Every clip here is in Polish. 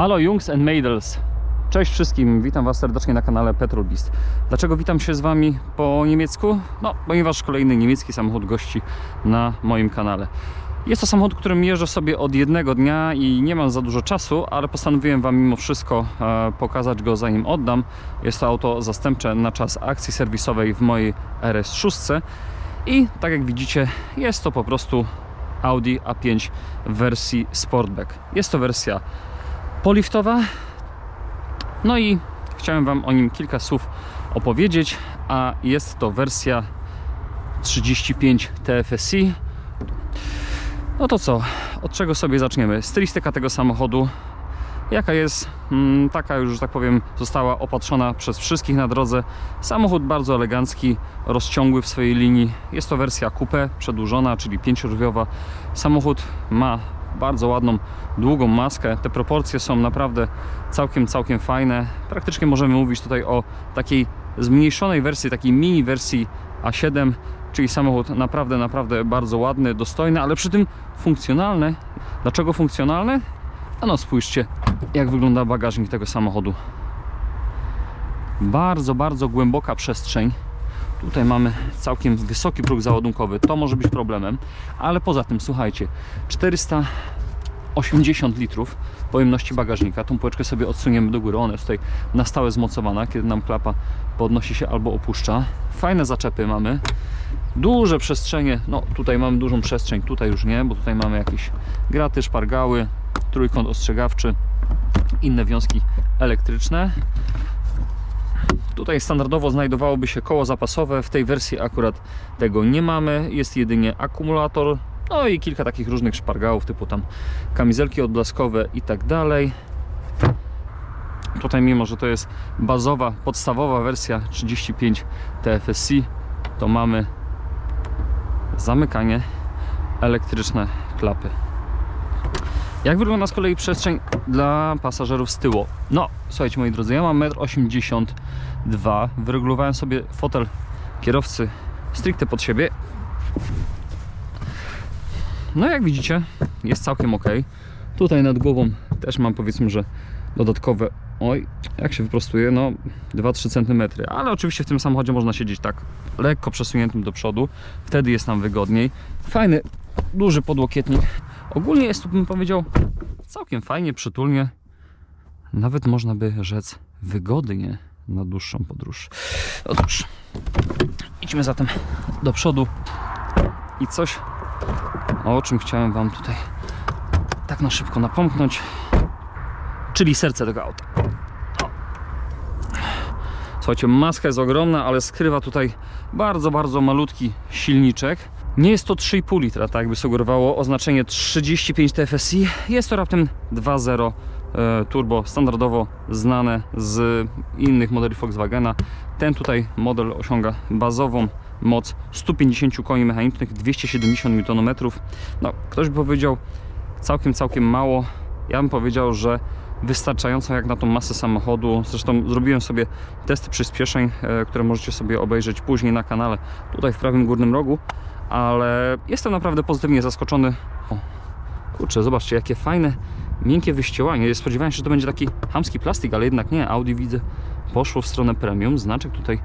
Halo Jungs and Maidels. Cześć wszystkim, witam Was serdecznie na kanale Petrol Beast. Dlaczego witam się z Wami po niemiecku? No, ponieważ kolejny niemiecki samochód gości na moim kanale. Jest to samochód, którym jeżdżę sobie od jednego dnia i nie mam za dużo czasu, ale postanowiłem Wam mimo wszystko e, pokazać go zanim oddam. Jest to auto zastępcze na czas akcji serwisowej w mojej RS6 i tak jak widzicie jest to po prostu Audi A5 w wersji Sportback. Jest to wersja poliftowa. No i chciałem Wam o nim kilka słów opowiedzieć, a jest to wersja 35 TFSI. No to co, od czego sobie zaczniemy? Stylistyka tego samochodu, jaka jest, mm, taka już, że tak powiem, została opatrzona przez wszystkich na drodze. Samochód bardzo elegancki, rozciągły w swojej linii. Jest to wersja coupé, przedłużona, czyli pięciodrzwiowa. Samochód ma bardzo ładną, długą maskę. Te proporcje są naprawdę całkiem, całkiem fajne. Praktycznie możemy mówić tutaj o takiej zmniejszonej wersji, takiej mini wersji A7, czyli samochód naprawdę, naprawdę bardzo ładny, dostojny, ale przy tym funkcjonalny. Dlaczego funkcjonalny? No spójrzcie, jak wygląda bagażnik tego samochodu. Bardzo, bardzo głęboka przestrzeń. Tutaj mamy całkiem wysoki próg załadunkowy, to może być problemem, ale poza tym, słuchajcie, 480 litrów pojemności bagażnika. Tą półeczkę sobie odsuniemy do góry, ona jest tutaj na stałe zmocowana, kiedy nam klapa podnosi się albo opuszcza. Fajne zaczepy mamy, duże przestrzenie, no tutaj mamy dużą przestrzeń, tutaj już nie, bo tutaj mamy jakieś graty, szpargały, trójkąt ostrzegawczy, inne wiązki elektryczne. Tutaj standardowo znajdowałoby się koło zapasowe, w tej wersji akurat tego nie mamy, jest jedynie akumulator, no i kilka takich różnych szpargałów, typu tam kamizelki odblaskowe i tak dalej. Tutaj mimo, że to jest bazowa, podstawowa wersja 35 TFSI, to mamy zamykanie, elektryczne klapy. Jak wygląda z kolei przestrzeń dla pasażerów z tyłu? No, słuchajcie moi drodzy, ja mam 1,82 m. Wyregulowałem sobie fotel kierowcy stricte pod siebie. No jak widzicie, jest całkiem ok. Tutaj nad głową też mam powiedzmy, że dodatkowe, oj, jak się wyprostuje, no 2-3 cm. Ale oczywiście w tym samochodzie można siedzieć tak lekko przesuniętym do przodu. Wtedy jest nam wygodniej. Fajny, duży podłokietnik. Ogólnie jest tu, bym powiedział, całkiem fajnie, przytulnie. Nawet można by rzec wygodnie na dłuższą podróż. Otóż, idźmy zatem do przodu i coś, o czym chciałem Wam tutaj tak na szybko napomknąć, czyli serce tego auta. Słuchajcie, maska jest ogromna, ale skrywa tutaj bardzo, bardzo malutki silniczek. Nie jest to 3,5 litra, tak jakby sugerowało oznaczenie 35 TFSI. Jest to raptem 2.0 e, turbo, standardowo znane z innych modeli Volkswagena. Ten tutaj model osiąga bazową moc 150 koni mechanicznych, 270 Nm. No, ktoś by powiedział całkiem, całkiem mało. Ja bym powiedział, że wystarczająco jak na tą masę samochodu. Zresztą zrobiłem sobie testy przyspieszeń, e, które możecie sobie obejrzeć później na kanale, tutaj w prawym górnym rogu ale jestem naprawdę pozytywnie zaskoczony. O, kurczę, zobaczcie, jakie fajne, miękkie wyściełanie. Spodziewałem się, że to będzie taki hamski plastik, ale jednak nie. Audi widzę poszło w stronę premium. Znaczek tutaj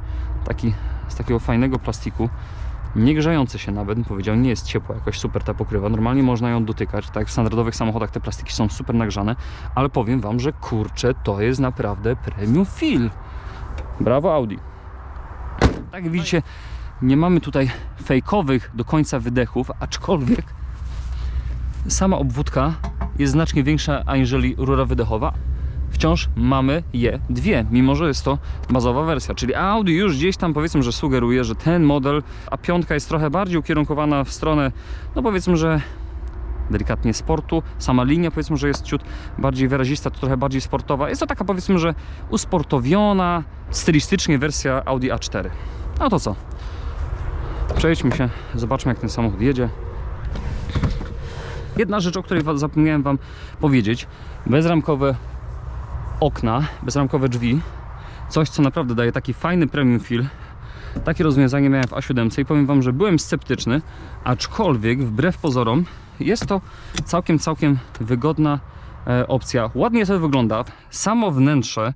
taki z takiego fajnego plastiku. Nie grzający się nawet, bym powiedział, nie jest ciepła jakoś super ta pokrywa. Normalnie można ją dotykać, tak w standardowych samochodach te plastiki są super nagrzane, ale powiem Wam, że kurczę, to jest naprawdę premium feel. Brawo Audi. Tak widzicie, nie mamy tutaj fejkowych do końca wydechów, aczkolwiek sama obwódka jest znacznie większa aniżeli rura wydechowa. Wciąż mamy je dwie, mimo że jest to bazowa wersja. Czyli Audi już gdzieś tam powiedzmy, że sugeruje, że ten model, a piątka jest trochę bardziej ukierunkowana w stronę, no powiedzmy, że delikatnie sportu. Sama linia powiedzmy, że jest ciut bardziej wyrazista, to trochę bardziej sportowa. Jest to taka powiedzmy, że usportowiona stylistycznie wersja Audi A4. No to co? Przejdźmy się, zobaczmy jak ten samochód jedzie. Jedna rzecz, o której zapomniałem Wam powiedzieć. Bezramkowe okna, bezramkowe drzwi. Coś, co naprawdę daje taki fajny premium feel. Takie rozwiązanie miałem w A7 i powiem Wam, że byłem sceptyczny, aczkolwiek wbrew pozorom jest to całkiem, całkiem wygodna e, opcja. Ładnie to wygląda. Samo wnętrze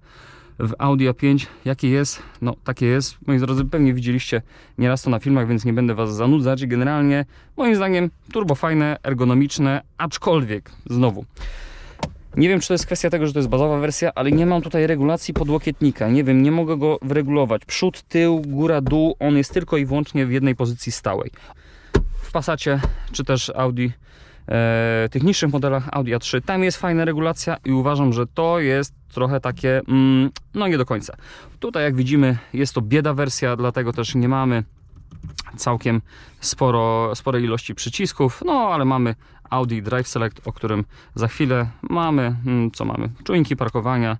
w Audi A5, jakie jest, no takie jest. Moi drodzy, pewnie widzieliście nieraz to na filmach, więc nie będę Was zanudzać. Generalnie, moim zdaniem, turbo fajne, ergonomiczne, aczkolwiek, znowu, nie wiem, czy to jest kwestia tego, że to jest bazowa wersja, ale nie mam tutaj regulacji podłokietnika. Nie wiem, nie mogę go wyregulować. Przód, tył, góra, dół, on jest tylko i wyłącznie w jednej pozycji stałej. W Passacie, czy też Audi, tych niższych modelach Audi A3, tam jest fajna regulacja i uważam, że to jest trochę takie, mm, no nie do końca. Tutaj, jak widzimy, jest to bieda wersja, dlatego też nie mamy całkiem sporo, spore ilości przycisków, no ale mamy Audi Drive Select, o którym za chwilę mamy, mm, co mamy, czujniki parkowania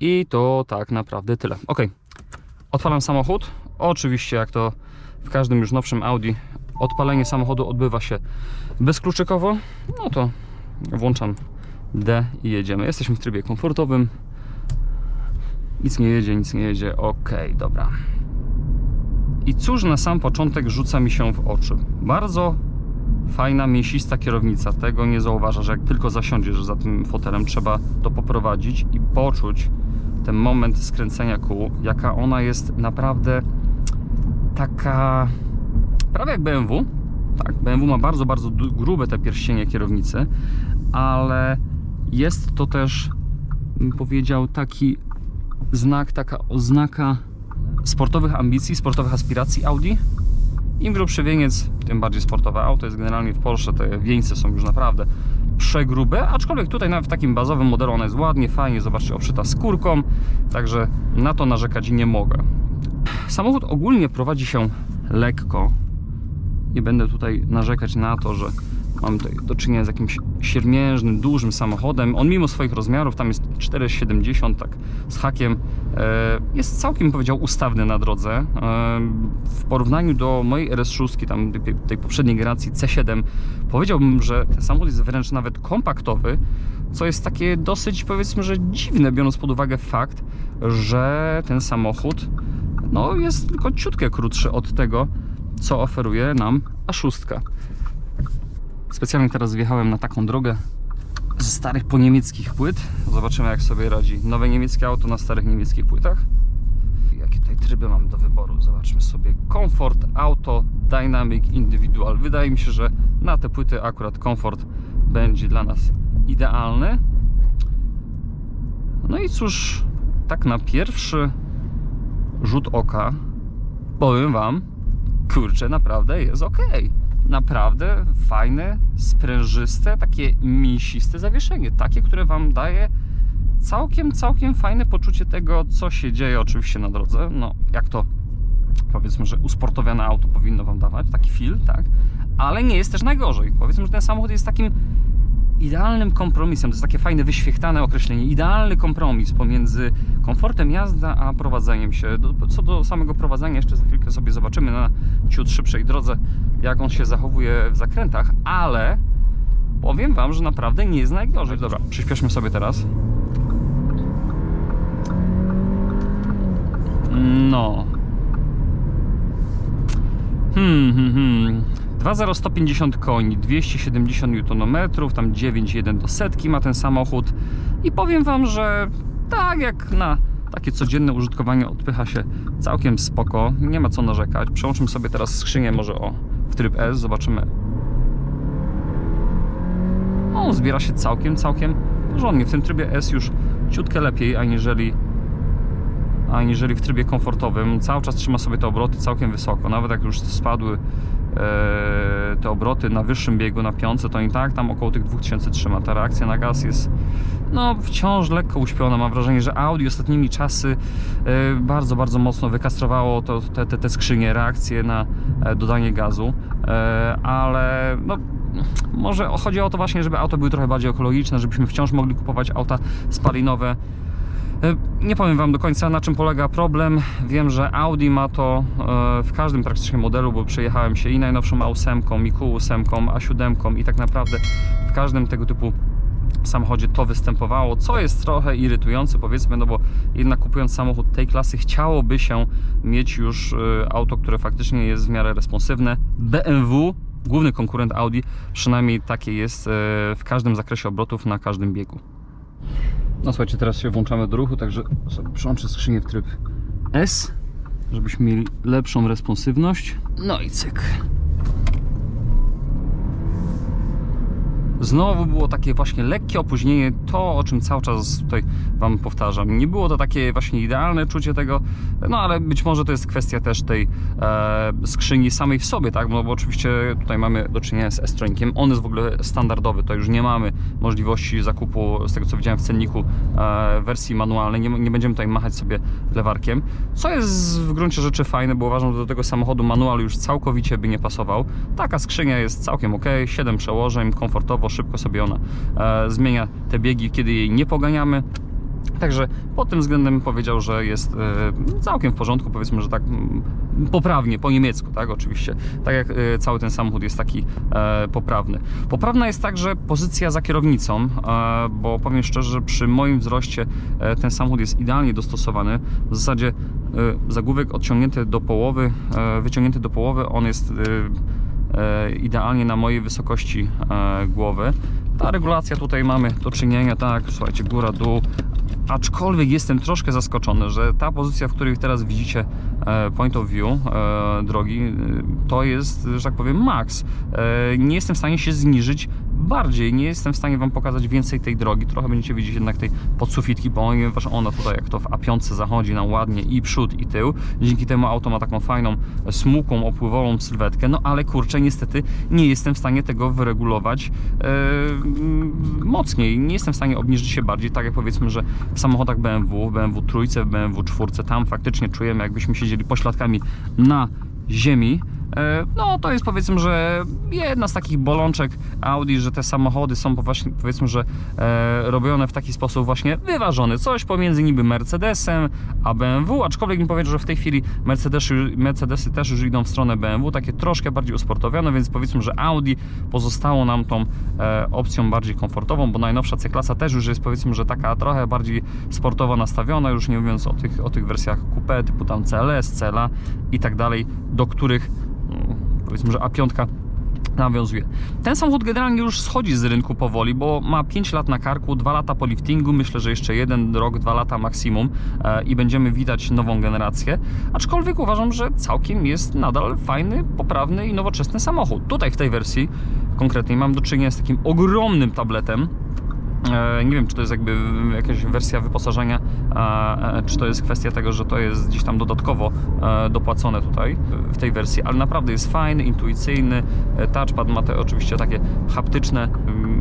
i to tak naprawdę tyle. Ok, odpalam samochód, oczywiście jak to w każdym już nowszym Audi odpalenie samochodu odbywa się bezkluczykowo, no to włączam D i jedziemy. Jesteśmy w trybie komfortowym, nic nie jedzie, nic nie jedzie, ok, dobra. I cóż na sam początek rzuca mi się w oczy? Bardzo fajna, mięsista kierownica. Tego nie zauważasz, jak tylko zasiądziesz za tym fotelem. Trzeba to poprowadzić i poczuć ten moment skręcenia kół, jaka ona jest naprawdę taka prawie jak BMW. Tak, BMW ma bardzo, bardzo grube te pierścienie kierownicy, ale jest to też, bym powiedział, taki znak, taka oznaka sportowych ambicji, sportowych aspiracji Audi. Im grubszy wieniec, tym bardziej sportowe auto jest generalnie w Porsche. Te wieńce są już naprawdę przegrube, aczkolwiek tutaj nawet w takim bazowym modelu ona jest ładnie, fajnie, zobaczcie, obszyta skórką, także na to narzekać nie mogę. Samochód ogólnie prowadzi się lekko. Nie będę tutaj narzekać na to, że mam tutaj do czynienia z jakimś siermiężnym, dużym samochodem. On mimo swoich rozmiarów, tam jest 4,70 tak z hakiem, e, jest całkiem powiedział ustawny na drodze. E, W porównaniu do mojej RS6, tam tej poprzedniej generacji C7, powiedziałbym, że ten samochód jest wręcz nawet kompaktowy, co jest takie dosyć powiedzmy, że dziwne, biorąc pod uwagę fakt, że ten samochód no, jest tylko ciutkę krótszy od tego, co oferuje nam A6. Specjalnie teraz wjechałem na taką drogę ze starych poniemieckich płyt. Zobaczymy jak sobie radzi nowe niemieckie auto na starych niemieckich płytach. Jakie tutaj tryby mam do wyboru? Zobaczmy sobie. Comfort, Auto, Dynamic, Individual. Wydaje mi się, że na te płyty akurat komfort będzie dla nas idealny. No i cóż, tak na pierwszy rzut oka powiem Wam, kurczę, naprawdę jest ok. Naprawdę fajne, sprężyste, takie mięsiste zawieszenie. Takie, które Wam daje całkiem, całkiem fajne poczucie tego, co się dzieje oczywiście na drodze. No, jak to powiedzmy, że usportowione auto powinno Wam dawać, taki feel, tak? Ale nie jest też najgorzej. Powiedzmy, że ten samochód jest takim idealnym kompromisem. To jest takie fajne, wyświechtane określenie. Idealny kompromis pomiędzy komfortem jazdy a prowadzeniem się. Do, co do samego prowadzenia, jeszcze za chwilkę sobie zobaczymy na ciut szybszej drodze, jak on się zachowuje w zakrętach, ale powiem Wam, że naprawdę nie jest najgorzej. Dobra, przyspieszmy sobie teraz. No. Hmm, hmm, hmm. 2,0150 koni, 270 Nm, tam 9,1 do setki ma ten samochód i powiem Wam, że tak jak na takie codzienne użytkowanie odpycha się całkiem spoko, nie ma co narzekać. Przełączmy sobie teraz skrzynię może o w tryb S, zobaczymy. O, zbiera się całkiem, całkiem porządnie. W tym trybie S już ciutkę lepiej, aniżeli aniżeli w trybie komfortowym. Cały czas trzyma sobie te obroty całkiem wysoko. Nawet jak już spadły te obroty na wyższym biegu, na piące, to i tak tam około tych 2000 trzyma. Ta reakcja na gaz jest no, wciąż lekko uśpiona. Mam wrażenie, że Audi ostatnimi czasy e, bardzo, bardzo mocno wykastrowało to, te, te, te skrzynie, reakcje na e, dodanie gazu, e, ale no, może chodzi o to właśnie, żeby auto były trochę bardziej ekologiczne, żebyśmy wciąż mogli kupować auta spalinowe. E, Nie powiem Wam do końca na czym polega problem. Wiem, że Audi ma to e, w każdym praktycznie modelu, bo przejechałem się i najnowszą A8, i Q8, A7 i tak naprawdę w każdym tego typu samochodzie to występowało, co jest trochę irytujące powiedzmy, no bo jednak kupując samochód tej klasy chciałoby się mieć już e, auto, które faktycznie jest w miarę responsywne. BMW, główny konkurent Audi, przynajmniej takie jest w każdym zakresie obrotów na każdym biegu. No słuchajcie, teraz się włączamy do ruchu, także sobie przełączę skrzynię w tryb S, żebyśmy mieli lepszą responsywność. No i cyk. Znowu było takie właśnie lekkie opóźnienie, to o czym cały czas tutaj Wam powtarzam. Nie było to takie właśnie idealne czucie tego, no ale być może to jest kwestia też tej e, skrzyni samej w sobie, tak? No bo oczywiście tutaj mamy do czynienia z S-tronikiem, on jest w ogóle standardowy, to już nie mamy możliwości zakupu, z tego co widziałem w cenniku, e, wersji manualnej, nie, nie będziemy tutaj machać sobie lewarkiem, co jest w gruncie rzeczy fajne, bo uważam, że do tego samochodu manual już całkowicie by nie pasował. Taka skrzynia jest całkiem ok, 7 przełożeń, komfortowo, szybko sobie ona e, zmienia te biegi, kiedy jej nie poganiamy. Także pod tym względem powiedział, że jest e, całkiem w porządku, powiedzmy, że tak mm, poprawnie, po niemiecku, tak, oczywiście. Tak jak e, cały ten samochód jest taki poprawny. Poprawna jest także pozycja za kierownicą, bo powiem szczerze, że przy moim wzroście ten samochód jest idealnie dostosowany. W zasadzie zagłówek odciągnięty do połowy, wyciągnięty do połowy, on jest idealnie na mojej wysokości e, głowy. Ta regulacja tutaj mamy do czynienia, tak, słuchajcie, góra, dół, aczkolwiek jestem troszkę zaskoczony, że ta pozycja, w której teraz widzicie e, point of view e, drogi, e, to jest, że tak powiem, max. E, Nie jestem w stanie się zniżyć bardziej, nie jestem w stanie Wam pokazać więcej tej drogi. Trochę będziecie widzieć jednak tej podsufitki, ponieważ ona tutaj, jak to w A5 zachodzi nam ładnie i przód i tył. Dzięki temu auto ma taką fajną, smukłą, opływową sylwetkę, no ale kurczę, niestety nie jestem w stanie tego wyregulować e, mm, mocniej. Nie jestem w stanie obniżyć się bardziej, tak jak powiedzmy, że w samochodach BMW, w BMW trójce, w BMW czwórce, tam faktycznie czujemy, jakbyśmy siedzieli pośladkami na ziemi. E, No, to jest powiedzmy, że jedna z takich bolączek Audi, że te samochody są powiedzmy, że e, robione w taki sposób właśnie wyważony. Coś pomiędzy niby Mercedesem a BMW, aczkolwiek mi powiedział, że w tej chwili Mercedesy, Mercedesy też już idą w stronę BMW, takie troszkę bardziej usportowione, więc powiedzmy, że Audi pozostało nam tą e, opcją bardziej komfortową, bo najnowsza C-klasa też już jest powiedzmy, że taka trochę bardziej sportowo nastawiona, już nie mówiąc o tych, o tych wersjach coupe typu tam CLS, CLA i tak dalej, do których powiedzmy, że A5 nawiązuje. Ten samochód generalnie już schodzi z rynku powoli, bo ma 5 lat na karku, 2 lata po liftingu, myślę, że jeszcze jeden rok, 2 lata maksimum e, i będziemy widać nową generację. Aczkolwiek uważam, że całkiem jest nadal fajny, poprawny i nowoczesny samochód. Tutaj w tej wersji konkretnej mam do czynienia z takim ogromnym tabletem, Nie wiem, czy to jest jakby jakaś wersja wyposażenia, e, e, czy to jest kwestia tego, że to jest gdzieś tam dodatkowo e, dopłacone tutaj w tej wersji, ale naprawdę jest fajny, intuicyjny. E, Touchpad ma te oczywiście takie haptyczne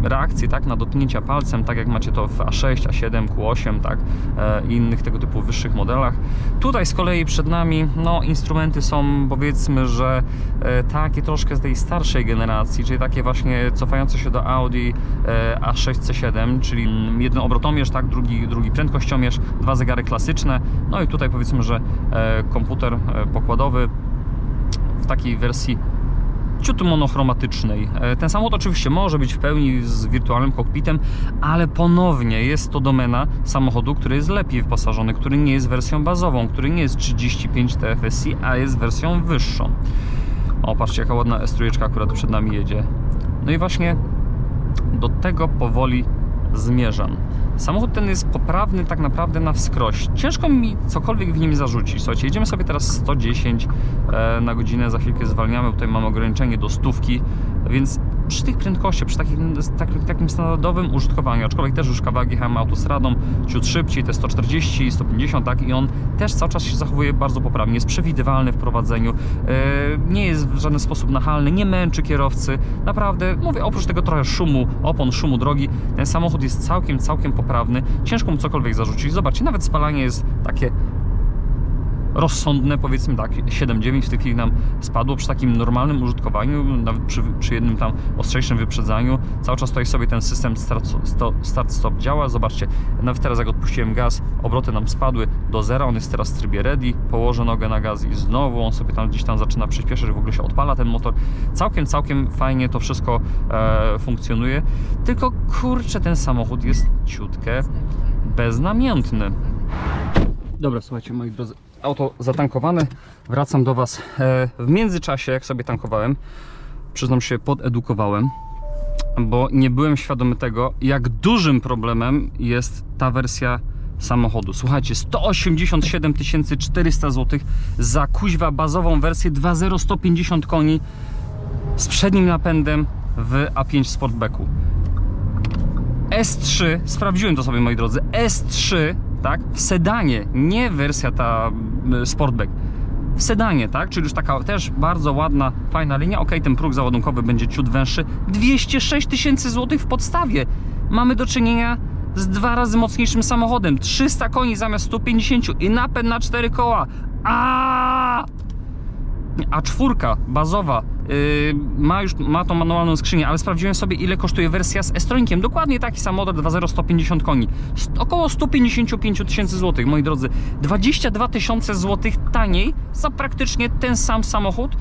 reakcje, tak, na dotknięcia palcem, tak jak macie to w A6, A7, Q8, tak, e, i innych tego typu wyższych modelach. Tutaj z kolei przed nami, no, instrumenty są powiedzmy, że e, takie troszkę z tej starszej generacji, czyli takie właśnie cofające się do Audi e, A6 C7, czyli jeden obrotomierz, tak, drugi, drugi prędkościomierz, dwa zegary klasyczne, no i tutaj powiedzmy, że e, komputer e, pokładowy w takiej wersji ciut monochromatycznej. E, Ten samochód oczywiście może być w pełni z wirtualnym kokpitem, ale ponownie jest to domena samochodu, który jest lepiej wyposażony, który nie jest wersją bazową, który nie jest 35 TFSI, a jest wersją wyższą. O, patrzcie, jaka ładna S3 akurat przed nami jedzie. No i właśnie do tego powoli zmierzam. Samochód ten jest poprawny tak naprawdę na wskroś. Ciężko mi cokolwiek w nim zarzucić. Słuchajcie, jedziemy sobie teraz 110 e, na godzinę, za chwilkę zwalniamy. Tutaj mamy ograniczenie do stówki, więc przy tych prędkościach, przy takim, tak, takim standardowym użytkowaniu, aczkolwiek też już kawałek jechałem autostradą, ciut szybciej, te 140, 150, tak, i on też cały czas się zachowuje bardzo poprawnie, jest przewidywalny w prowadzeniu, e, nie jest w żaden sposób nachalny, nie męczy kierowcy, naprawdę, mówię, oprócz tego trochę szumu, opon, szumu drogi, ten samochód jest całkiem, całkiem poprawny, ciężko mu cokolwiek zarzucić, zobaczcie, nawet spalanie jest takie rozsądne, powiedzmy tak, 7-9 w tej chwili nam spadło przy takim normalnym użytkowaniu, nawet przy, przy jednym tam ostrzejszym wyprzedzaniu. Cały czas tutaj sobie ten system start-stop działa. Zobaczcie, nawet teraz jak odpuściłem gaz, obroty nam spadły do zera, on jest teraz w trybie ready, położę nogę na gaz i znowu on sobie tam gdzieś tam zaczyna przyspieszyć, że w ogóle się odpala ten motor. Całkiem, całkiem fajnie to wszystko e, funkcjonuje, tylko kurczę, ten samochód jest ciutkę beznamiętny. Dobra, słuchajcie, moi drodzy, auto zatankowane. Wracam do Was. E, W międzyczasie, jak sobie tankowałem, przyznam się, podedukowałem. bo nie byłem świadomy tego, jak dużym problemem jest ta wersja samochodu. Słuchajcie, 187 400 zł za kuźwa bazową wersję 2.0 150 koni z przednim napędem w A5 Sportbacku. S3, sprawdziłem to sobie moi drodzy, S3, tak, w sedanie, nie wersja ta Sportback, w sedanie, tak, czyli już taka też bardzo ładna, fajna linia, ok, ten próg załadunkowy będzie ciut węższy, 206 tysięcy złotych w podstawie, mamy do czynienia z dwa razy mocniejszym samochodem, 300 koni zamiast 150 i napęd na 4 koła, a a czwórka bazowa yy, ma już ma tą manualną skrzynię, ale sprawdziłem sobie ile kosztuje wersja z S-tronikiem. Dokładnie taki sam model 2.0 150 koni. Około 155 tysięcy złotych, moi drodzy. 22 tysiące złotych taniej za praktycznie ten sam samochód.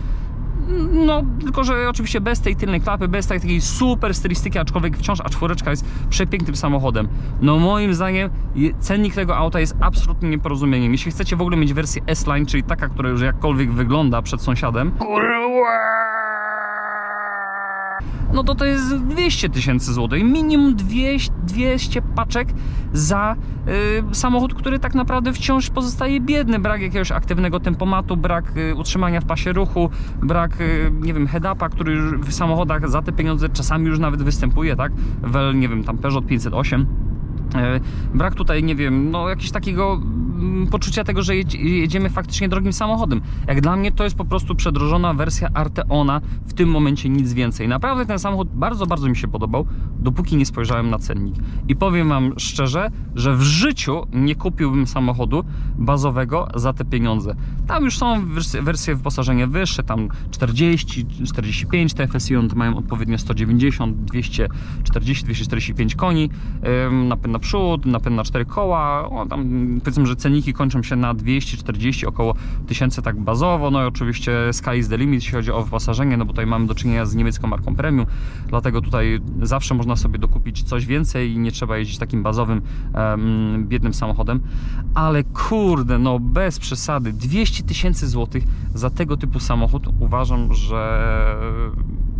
No, tylko że oczywiście bez tej tylnej klapy, bez tej takiej super stylistyki, aczkolwiek wciąż A4 jest przepięknym samochodem. No moim zdaniem cennik tego auta jest absolutnie nieporozumieniem. Jeśli chcecie w ogóle mieć wersję S-Line, czyli taka, która już jakkolwiek wygląda przed sąsiadem, no to to jest 200 tysięcy złotych. Minimum 200, 200 paczek za y, samochód, który tak naprawdę wciąż pozostaje biedny. Brak jakiegoś aktywnego tempomatu, brak y, utrzymania w pasie ruchu, brak, y, nie wiem, head-upa, który w samochodach za te pieniądze czasami już nawet występuje, tak? Wel, nie wiem, tam Peugeot 508. E, Brak tutaj, nie wiem, no jakiegoś takiego mm, poczucia tego, że jedz- jedziemy faktycznie drogim samochodem. Jak dla mnie to jest po prostu przedrożona wersja Arteona, w tym momencie nic więcej. Naprawdę ten samochód bardzo, bardzo mi się podobał, dopóki nie spojrzałem na cennik. I powiem Wam szczerze, że w życiu nie kupiłbym samochodu bazowego za te pieniądze. Tam już są wersje, wyposażenia wyższe, tam 40, 45 TFSI, one to mają odpowiednio 190, 240, 245 koni, napęd na przód, napęd na 4 koła, o, tam powiedzmy, że ceniki kończą się na 240, około 1000 tak bazowo, no i oczywiście sky is the limit, jeśli chodzi o wyposażenie, no bo tutaj mamy do czynienia z niemiecką marką premium, dlatego tutaj zawsze można sobie dokupić coś więcej i nie trzeba jeździć takim bazowym, em, biednym samochodem, ale kurde, no bez przesady, 200 tysięcy złotych za tego typu samochód. Uważam, że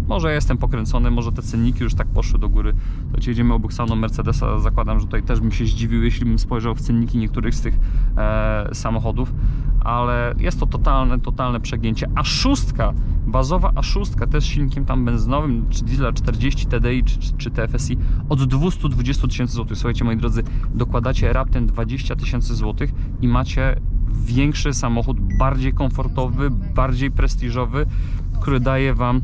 może jestem pokręcony, może te cenniki już tak poszły do góry. Słuchajcie, jedziemy obok salonu Mercedesa, zakładam, że tutaj też bym się zdziwił, jeśli bym spojrzał w cenniki niektórych z tych e, samochodów, ale jest to totalne, totalne przegięcie. A szóstka, bazowa A6, też z silnikiem tam benzynowym, czy diesla 40 TDI, czy, czy TFSI, od 220 tysięcy złotych. Słuchajcie, moi drodzy, dokładacie raptem 20 tysięcy złotych i macie większy samochód, bardziej komfortowy, bardziej prestiżowy, który daje Wam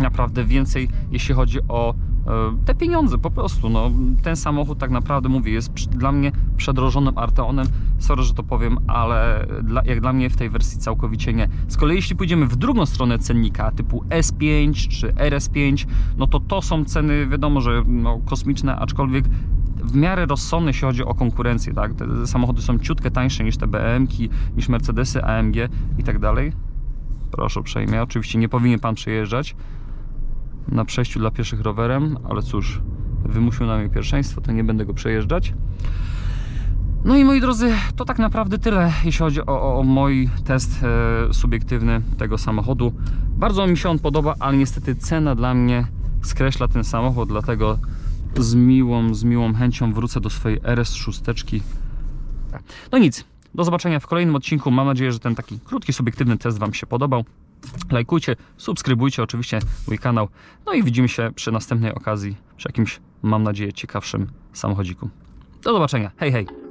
naprawdę więcej, jeśli chodzi o e, te pieniądze po prostu. No, ten samochód tak naprawdę mówię, jest dla mnie przedrożonym Arteonem. Sorry, że to powiem, ale dla, jak dla mnie w tej wersji całkowicie nie. Z kolei jeśli pójdziemy w drugą stronę cennika, typu S5 czy RS5, no to to są ceny, wiadomo, że no, kosmiczne, aczkolwiek w miarę rozsądne, jeśli chodzi o konkurencję, tak? Te samochody są ciutkę tańsze niż te BM-ki, niż Mercedesy, AMG i tak dalej. Proszę uprzejmie. Oczywiście nie powinien Pan przejeżdżać na przejściu dla pieszych rowerem, ale cóż, wymusił na mnie pierwszeństwo, to nie będę go przejeżdżać. No i moi drodzy, to tak naprawdę tyle, jeśli chodzi o, o, mój test e, subiektywny tego samochodu. Bardzo mi się on podoba, ale niestety cena dla mnie skreśla ten samochód, dlatego z miłą, z miłą chęcią wrócę do swojej RS6. No nic, do zobaczenia w kolejnym odcinku. Mam nadzieję, że ten taki krótki, subiektywny test Wam się podobał. Lajkujcie, subskrybujcie oczywiście mój kanał. No i widzimy się przy następnej okazji, przy jakimś, mam nadzieję, ciekawszym samochodziku. Do zobaczenia. Hej, hej.